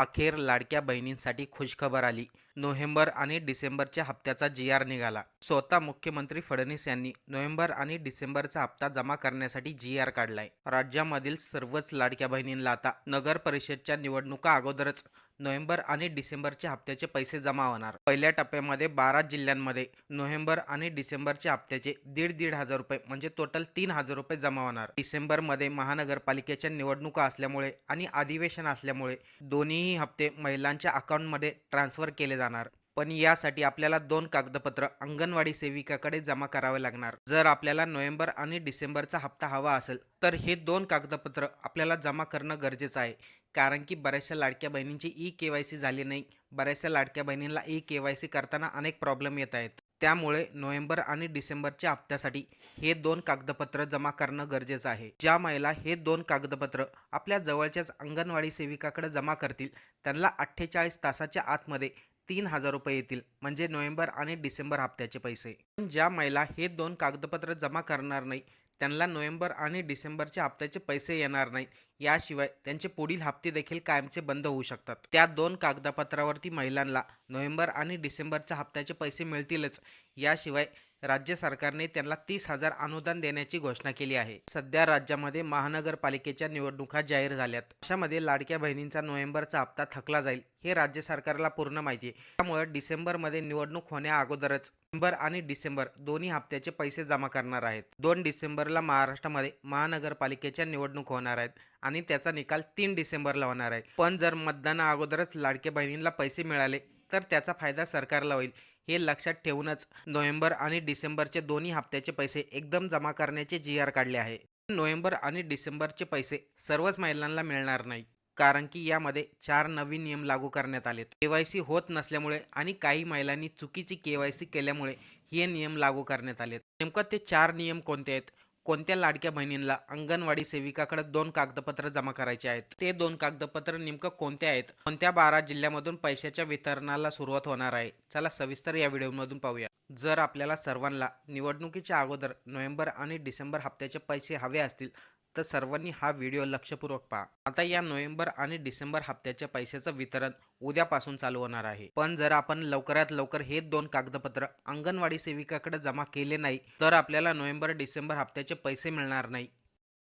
अखेर लाडक्या बहिणींसाठी खुशखबर आली. नोव्हेंबर आणि डिसेंबरच्या हप्त्याचा जी आर निघाला. स्वतः मुख्यमंत्री फडणवीस यांनी नोव्हेंबर आणि डिसेंबरचा हप्ता जमा करण्यासाठी जी आर काढलाय. राज्यामधील सर्वच लाडक्या बहिणींना आता नगर परिषदच्या निवडणुका अगोदरच नोव्हेंबर आणि डिसेंबरच्या हप्त्याचे पैसे जमा होणार. पहिल्या टप्प्यामध्ये बारा जिल्ह्यांमध्ये नोव्हेंबर आणि डिसेंबरच्या हप्त्याचे दीड दीड हजार रुपये म्हणजे टोटल तीन हजार रुपये जमा होणार. डिसेंबरमध्ये महानगरपालिकेच्या निवडणुका असल्यामुळे आणि अधिवेशन असल्यामुळे दोन्हीही हप्ते महिलांच्या अकाउंटमध्ये ट्रान्सफर केले जाणार. पण यासाठी आपल्याला दोन कागदपत्र अंगणवाडी सेविकाकडे जमा करावे लागणार. जर आपल्याला नोव्हेंबर आणि डिसेंबरचा हप्ता हवा असेल तर हे दोन कागदपत्र आपल्याला जमा करणं गरजेचं आहे. कारण की बऱ्याचशा लाडक्या बहिणींची ई के वाय सी झाली नाही. बऱ्याचशा लाडक्या बहिणींना ई के वाय सी करताना अनेक प्रॉब्लेम येत आहेत. त्यामुळे नोव्हेंबर आणि डिसेंबरच्या हप्त्यासाठी हे दोन कागदपत्र जमा करणं गरजेचं आहे. ज्या महिला हे दोन कागदपत्र आपल्या जवळच्याच अंगणवाडी सेविकाकडे जमा करतील त्यांना अठ्ठेचाळीस तासाच्या आतमध्ये तीन हजार रुपये येतील म्हणजे नोव्हेंबर आणि डिसेंबर हप्त्याचे पैसे. पण ज्या महिला हे दोन कागदपत्र जमा करणार नाही त्यांना नोव्हेंबर आणि डिसेंबरच्या हप्त्याचे पैसे येणार नाही. याशिवाय त्यांचे पुढील हप्ते देखील कायमचे बंद होऊ शकतात. त्या दोन कागदपत्रावरती महिलांना नोव्हेंबर आणि डिसेंबरच्या हप्त्याचे पैसे मिळतीलच. याशिवाय राज्य सरकारने त्यांना तीस हजार अनुदान देण्याची घोषणा केली आहे. सध्या राज्यामध्ये महानगरपालिकेच्या निवडणुका जाहीर झाल्यात. अशामध्ये लाडक्या बहिणींचा नोव्हेंबरचा हप्ता थकला जाईल हे राज्य सरकारला पूर्ण माहिती आहे. त्यामुळे डिसेंबरमध्ये निवडणूक होण्या अगोदरच नोव्हेंबर आणि डिसेंबर दोन्ही हप्त्याचे पैसे जमा करणार आहेत. दोन डिसेंबरला महाराष्ट्रामध्ये महानगरपालिकेच्या निवडणूक होणार आहेत आणि त्याचा निकाल तीन डिसेंबरला होणार आहे. पण जर मतदाना अगोदरच लाडक्या बहिणींना पैसे मिळाले तर त्याचा फायदा सरकारला होईल. हे लक्षात ठेवूनच नोव्हेंबर आणि डिसेंबरचे दोन्ही हप्त्याचे पैसे एकदम जमा करण्याचे जी आर काढले आहे. नोव्हेंबर आणि डिसेंबरचे पैसे सर्वच महिलांना मिळणार नाही कारण की यामध्ये चार नवीन नियम लागू करण्यात आलेत. केवायसी होत नसल्यामुळे आणि काही महिलांनी चुकीची केवायसी केल्यामुळे हे नियम लागू करण्यात आलेत. नेमकं ते चार नियम कोणते आहेत? कोणत्या लाडक्या बहिणींना अंगणवाडी सेविकाकडे दोन कागदपत्र जमा करायचे आहेत? ते दोन कागदपत्र नेमकं कोणते आहेत? कोणत्या बारा जिल्ह्यामधून पैशाच्या वितरणाला सुरुवात होणार आहे? चला सविस्तर या व्हिडिओमधून पाहूया. जर आपल्याला सर्वांना निवडणुकीच्या अगोदर नोव्हेंबर आणि डिसेंबर हप्त्याचे पैसे हवे असतील तर सर्वांनी हा व्हिडिओ लक्षपूर्वक पहा. आता या नोव्हेंबर आणि डिसेंबर हप्त्याच्या पैशाचं वितरण उद्यापासून चालू होणार आहे. पण जर आपण लवकरात लवकर हे दोन कागदपत्र अंगणवाडी सेविकाकडे जमा केले नाही तर आपल्याला नोव्हेंबर डिसेंबर हप्त्याचे पैसे मिळणार नाही.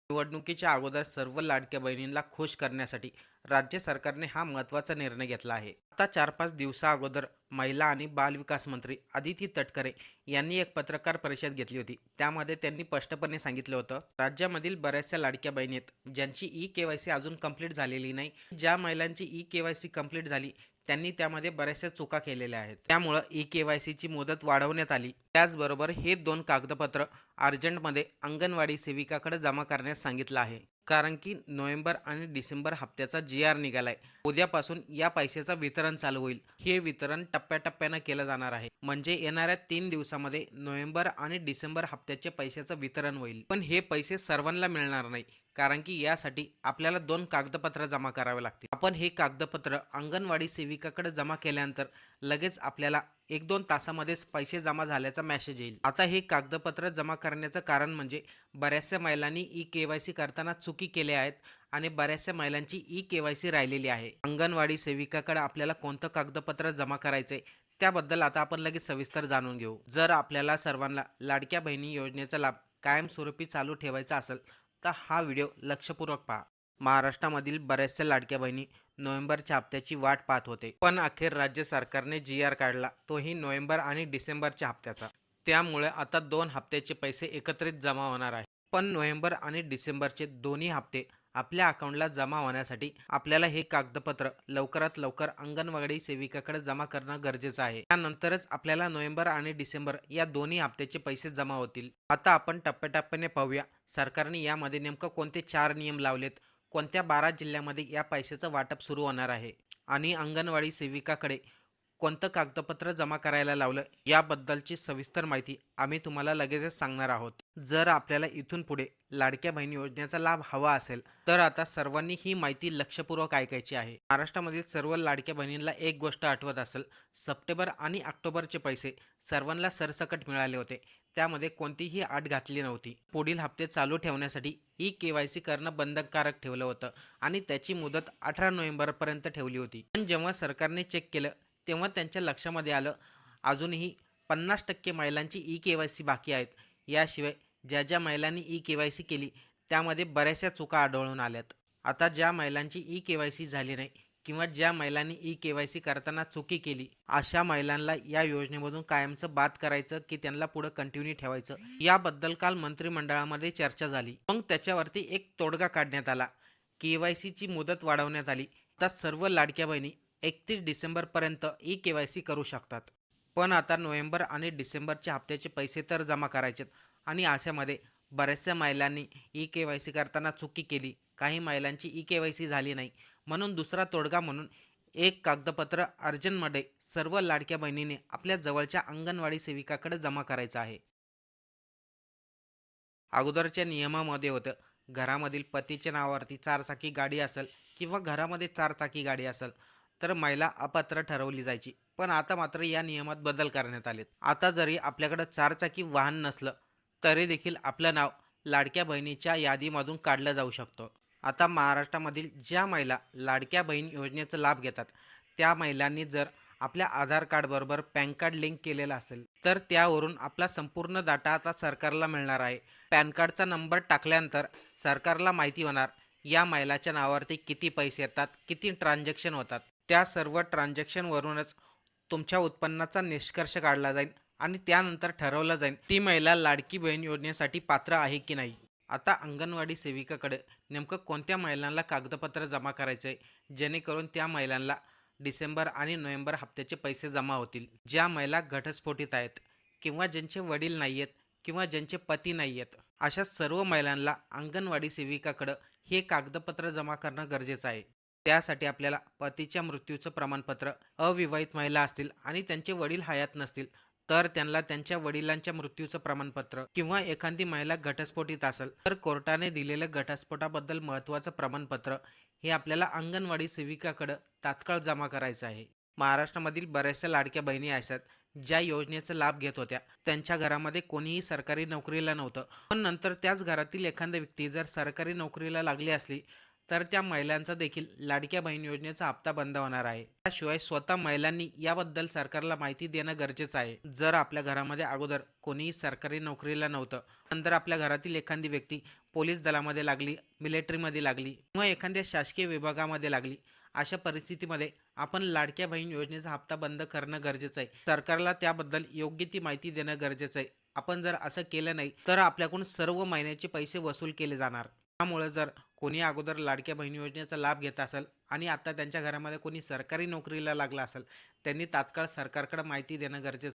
निवडणुकीच्या अगोदर सर्व लाडक्या बहिणींना खुश करण्यासाठी राज्य सरकारने हा महत्त्वाचा निर्णय घेतला आहे. आता चार पाच दिवसा अगोदर महिला आणि बालविकास मंत्री आदिती तटकरे यांनी एक पत्रकार परिषद घेतली होती. त्यामध्ये त्यांनी स्पष्टपणे सांगितलं होतं राज्यामधील बऱ्याचशा लाडक्या बहिणी आहेत ज्यांची ई के वाय सी अजून कंप्लीट झालेली नाही ज्या महिलांची E K Y C complete झाली त्यांनी त्यामध्ये बऱ्याचशा चुका केलेल्या आहेत. त्यामुळं ई के वाय सीची मुदत वाढवण्यात आली. त्याचबरोबर हे दोन कागदपत्र अर्जंटमध्ये अंगणवाडी सेविकाकडे जमा करण्यास सांगितलं आहे. कारण की नोव्हेंबर आणि डिसेंबर हप्त्याचा जी आर निघालाय. उद्यापासून या पैशाचं वितरण चालू होईल. हे वितरण टप्प्याटप्प्यानं केलं जाणार आहे. म्हणजे येणाऱ्या तीन दिवसामध्ये नोव्हेंबर आणि डिसेंबर हप्त्याचे पैशाचं वितरण होईल. पण हे पैसे सर्वांना मिळणार नाही. कारण की यासाठी आपल्याला दोन कागदपत्र जमा करावे लागतील. आपण हे कागदपत्र अंगणवाडी सेविकाकडे जमा केल्यानंतर लगेच आपल्याला एक दोन तासामध्येच पैसे जमा झाल्याचा मेसेज येईल. आता हे कागदपत्र जमा करण्याचं कारण म्हणजे बऱ्याचशा महिलांनी ई के वाय सी करताना चुकी केल्या आहेत आणि बऱ्याचशा महिलांची ई के वाय सी राहिलेली आहे. अंगणवाडी सेविकाकडे आपल्याला कोणतं कागदपत्र जमा करायचंय त्याबद्दल आता आपण लगेच सविस्तर जाणून घेऊ. जर आपल्याला सर्वांना लाडक्या बहिणी योजनेचा लाभ कायमस्वरूपी चालू ठेवायचा असेल तर हा व्हिडिओ लक्षपूर्वक पहा. महाराष्ट्रामधील बऱ्याचशा लाडक्या बहिणी नोव्हेंबरच्या हप्त्याची वाट पाहत होते. पण अखेर राज्य सरकारने जी आर काढला तोही नोव्हेंबर आणि डिसेंबरच्या हप्त्याचा. त्यामुळे आता दोन हप्त्याचे पैसे एकत्रित जमा होणार आहे पण नोव्हेंबर आणि डिसेंबरचे दोन्ही हप्ते आपल्या अकाउंटला जमा होण्यासाठी आपल्याला हे कागदपत्र लवकरात लवकर अंगणवाडी सेविकाकडे जमा करणं गरजेचं आहे. त्यानंतरच आपल्याला नोव्हेंबर आणि डिसेंबर या दोन्ही हप्त्याचे पैसे जमा होतील. आता आपण टप्प्याटप्प्याने पाहूया सरकारने यामध्ये नेमकं कोणते चार नियम लावलेत? कोणत्या बारा जिल्ह्यामध्ये या पैशाचं वाटप सुरू होणार आहे? आणि अंगणवाडी सेविकाकडे कोणतं कागदपत्र जमा करायला लावलं याबद्दलची सविस्तर माहिती आम्ही तुम्हाला लगेचच सांगणार आहोत. जर आपल्याला इथून पुढे लाडक्या बहीण योजनेचा लाभ हवा असेल तर आता सर्वांनी ही माहिती लक्षपूर्वक ऐकायची आहे. महाराष्ट्रामधील सर्व लाडक्या बहिणींना एक गोष्ट आठवत असेल सप्टेंबर आणि ऑक्टोबरचे पैसे सर्वांना सरसकट मिळाले होते. त्यामध्ये कोणतीही आट घातली नव्हती. पुढील हप्ते चालू ठेवण्यासाठी ई के वाय सी करणं बंधनकारक ठेवलं होतं आणि त्याची मुदत अठरा नोव्हेंबरपर्यंत ठेवली होती. पण जेव्हा सरकारने चेक केलं तेव्हा त्यांच्या लक्षामध्ये आलं अजूनही पन्नास टक्के महिलांची ई के वाय सी बाकी आहेत. याशिवाय ज्या ज्या महिलांनी ई के वाय सी केली त्यामध्ये बऱ्याचशा चुका आढळून आल्यात. आता ज्या महिलांची ई के वाय सी झाली नाही किंवा ज्या महिलांनी ई के वाय सी करताना चुकी केली अशा महिलांना या योजनेमधून कायमचं बाद करायचं की त्यांना पुढं कंटिन्यू ठेवायचं? याबद्दल काल मंत्रिमंडळामध्ये चर्चा झाली. मग त्याच्यावरती एक तोडगा काढण्यात आला. के वाय सीची मुदत वाढवण्यात आली. आता सर्व लाडक्या बहिणी एकतीस डिसेंबरपर्यंत ई के वाय सी करू शकतात. पण आता नोव्हेंबर आणि डिसेंबरच्या हप्त्याचे पैसे तर जमा करायचेत आणि अशामध्ये बऱ्याचशा महिलांनी ई के वाय सी करताना चुकी केली. काही महिलांची ई के वाय सी झाली नाही. म्हणून दुसरा तोडगा म्हणून एक कागदपत्र अर्जंटमध्ये सर्व लाडक्या बहिणीने आपल्या जवळच्या अंगणवाडी सेविकाकडे जमा करायचं आहे. अगोदरच्या नियमामध्ये होतं घरामधील पतीच्या नावावरती चारचाकी गाडी असेल किंवा घरामध्ये चारचाकी गाडी असेल तर महिला अपात्र ठरवली जायची. पण आता मात्र या नियमात बदल करण्यात आलेत. आता जरी आपल्याकडं चारचाकी वाहन नसलं तरी देखील आपलं नाव लाडक्या बहिणीच्या यादीमधून काढलं जाऊ शकतो. आता महाराष्ट्रामधील ज्या महिला लाडक्या बहीण योजनेचा लाभ घेतात त्या महिलांनी जर आपल्या आधार कार्डबरोबर पॅन कार्ड लिंक केलेलं असेल तर त्यावरून आपला संपूर्ण डाटा आता सरकारला मिळणार आहे. पॅन कार्डचा नंबर टाकल्यानंतर सरकारला माहिती होणार या महिलाच्या नावावरती किती पैसे येतात किती ट्रान्झॅक्शन होतात. त्या सर्व ट्रान्झॅक्शनवरूनच तुमच्या उत्पन्नाचा निष्कर्ष काढला जाईल आणि त्यानंतर ठरवलं जाईल ती महिला लाडकी बहीण योजनेसाठी पात्र आहे की नाही. आता अंगणवाडी सेविकाकडे नेमकं कोणत्या महिलांना कागदपत्र जमा करायचं आहे जेणेकरून त्या महिलांना डिसेंबर आणि नोव्हेंबर हप्त्याचे पैसे जमा होतील. ज्या महिला घटस्फोटीत आहेत किंवा ज्यांचे वडील नाही आहेत किंवा ज्यांचे पती नाही आहेत अशा सर्व महिलांना अंगणवाडी सेविकाकडं हे कागदपत्र जमा करणं गरजेचं आहे. त्यासाठी आपल्याला पतीच्या मृत्यूचं प्रमाणपत्र अविवाहित महिला असतील आणि त्यांचे वडील हयात नसतील तर त्यांना त्यांच्या वडिलांच्या मृत्यूचं प्रमाणपत्र किंवा एखादी महिला घटस्फोटीत असेल तर कोर्टाने दिलेलं घटस्फोटाबद्दल महत्त्वाचं प्रमाणपत्र हे आपल्याला अंगणवाडी सेविकाकडं तात्काळ जमा करायचं आहे. महाराष्ट्रामधील बऱ्याचशा लाडक्या बहिणी असतात ज्या योजनेचा लाभ घेत होत्या त्यांच्या घरामध्ये कोणीही सरकारी नोकरीला नव्हतं. पण नंतर त्याच घरातील एखादा व्यक्ती जर सरकारी नोकरीला लागली असली तर त्या महिलांचा देखील लाडक्या बहीण योजनेचा हप्ता बंद होणार आहे. त्याशिवाय स्वतः महिलांनी याबद्दल सरकारला माहिती देणं गरजेचं आहे. जर आपल्या घरामध्ये अगोदर कोणीही सरकारी नोकरीला नव्हतं नंतर आपल्या घरातील एखादी व्यक्ती पोलीस दलामध्ये लागली मिलिटरीमध्ये लागली किंवा एखाद्या शासकीय विभागामध्ये लागली अशा परिस्थितीमध्ये आपण लाडक्या बहीण योजनेचा हप्ता बंद करणं गरजेचं आहे. सरकारला त्याबद्दल योग्य ती माहिती देणं गरजेचं आहे. आपण जर असं केलं नाही तर आपल्याकडून सर्व महिन्याचे पैसे वसूल केले जाणार. त्यामुळे जर कोणी अगोदर लाडक्या बहीण योजनेचा लाभ घेत असेल आणि आता त्यांच्या घरामध्ये कोणी सरकारी नोकरीला लागला असेल त्यांनी तात्काळ सरकारकडे माहिती देणं गरजेचं